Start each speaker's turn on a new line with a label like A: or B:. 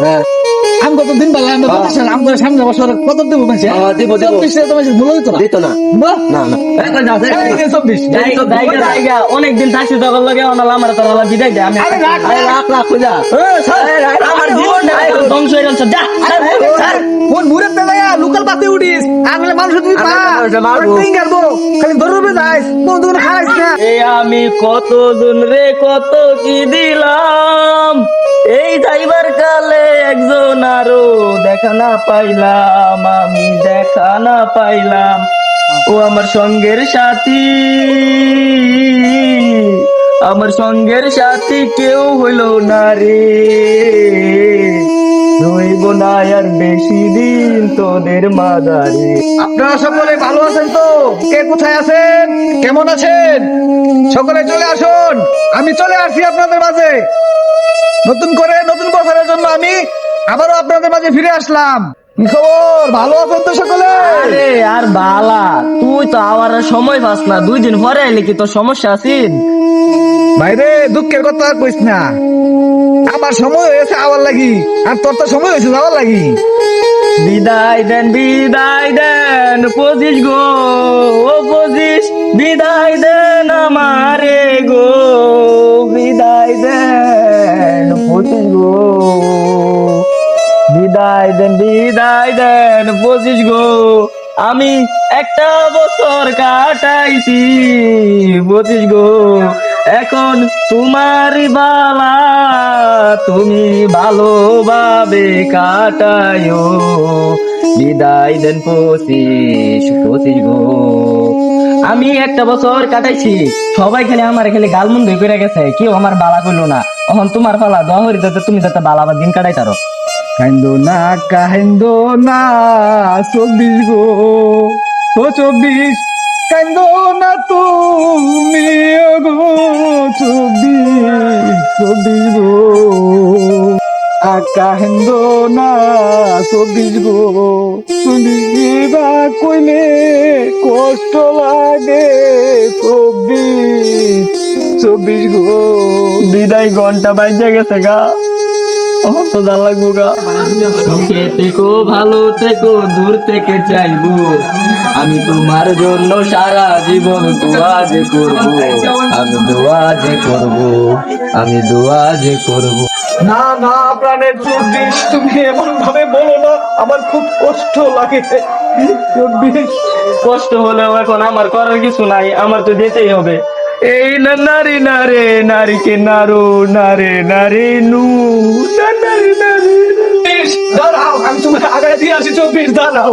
A: হ্যাঁ।
B: আমি কত দিন আমরা
A: হ্যাঁ।
B: আমি সামনে বছর কত দেবো মাসে
A: দিব, দিব।
B: চব্বিশ তোমার ভুল হইতো
A: দিত না।
B: বাহ,
A: না না। এই তো যাও, এই,
B: এই যে চব্বিশ।
C: যাই- যাইগা- যাইগা। থাকছি তখন লগে অনাল আমার তোর হলা বিদায় দে আমি
B: আরে রাখ,
A: এই লাখ লাখ খুঁজা।
C: আমার জীবনটা ধ্বংস হয়ে গেছে। যা
B: কোন ঘুরে দেয়া লোকাল পাতে উঠিস? আমি মানুষ তুমি পা
A: আমি মানুষে মারবো।
B: টিং করব খালি দৌড়বে যাইস। কোন দোকান খাইস না।
C: এই আমি কত জন রে কত কি দিলাম? এই যাইবার কালে একজন আরও দেখা না পাইলাম, আমি দেখা না পাইলাম। ও আমার সঙ্গের সাথী, আমার সঙ্গের সাথী কেউ হইল না রে। রইব না আর বেশি দিন তোদের মাদারে
B: আপনারা সকলে ভালো আছেন তো? কে কোথায় আছেন? কেমন আছেন? সকলে চলে আসুন। আমি চলে আসি আপনাদের মাঝে। নতুন করে নতুন আবারও আপনাদের মাঝে ফিরে আসলাম। কি খবর? ভালো আছেন তো সকলে?
C: আরে আর বালা তুই তো আবার সময় পাস না। দুই দিন পরে আইলে কি তোর সমস্যা
B: দুঃখের কথা আর কইস না। আমার সময় হয়েছে লাগি আর তোর তো সময় হয়েছে যাওয়ার লাগি।
C: বিদায় দেন বিদায় দেন পঁচিশ গো। ও পঁচিশ বিদায় দেন আমারে গো। বিদায় দেন পঁচিশ গো। বিদায় দেন বিদায় দেন, পঁচিশ গো। আমি একটা বছর কাটাইছি, পঁচিশ গো। এখন তোমার বালা, তুমি ভালোভাবে কাটায়ো বিদায় দেন পঁচিশ পঁচিশ গো। আমি একটা বছর কাটাইছি, সবাই খেলে আমার খেলে গালমুন্দ করে গেছে, কেউ আমার বালা করল না। এখন তোমার পালা যাতে তুমি যাতে বালা বা দিন কাটাই কাটাইতারো
B: কান্দো না কান্দো না, চব্বিশ গো। ও চব্বিশ কান্দো না তুমি গো, চব্বিশ চব্বিশ গো। কান্দো না, চব্বিশ গো। তুমি কিবা কইলে কষ্ট লাগে, চব্বিশ চব্বিশ গো।
C: বিদায়, ঘণ্টা বাইজে গেছে গা। এখন লাগবো গা। সুখে থেকো ভালো থেকো দূর থেকে চাইব। আমি তোমার জন্য সারা জীবন দোয়া যে করব। আমি দোয়া যে করব। আমি দোয়া যে করব।
B: না না প্রাণের চব্বিশ তুমি এমন ভাবে বলো না আমার খুব কষ্ট লাগে। চব্বিশ।
C: কষ্ট হলেও এখন আমার করার কিছু নাই আমার তো যেতেই হবে। এই না নারে নারে কে নারো, নারে নারে নু, না নারে, নারী
B: দাঁড়াও, আমি তোমার আগে দিয়ে আসি, চব্বিশ, দাঁড়াও।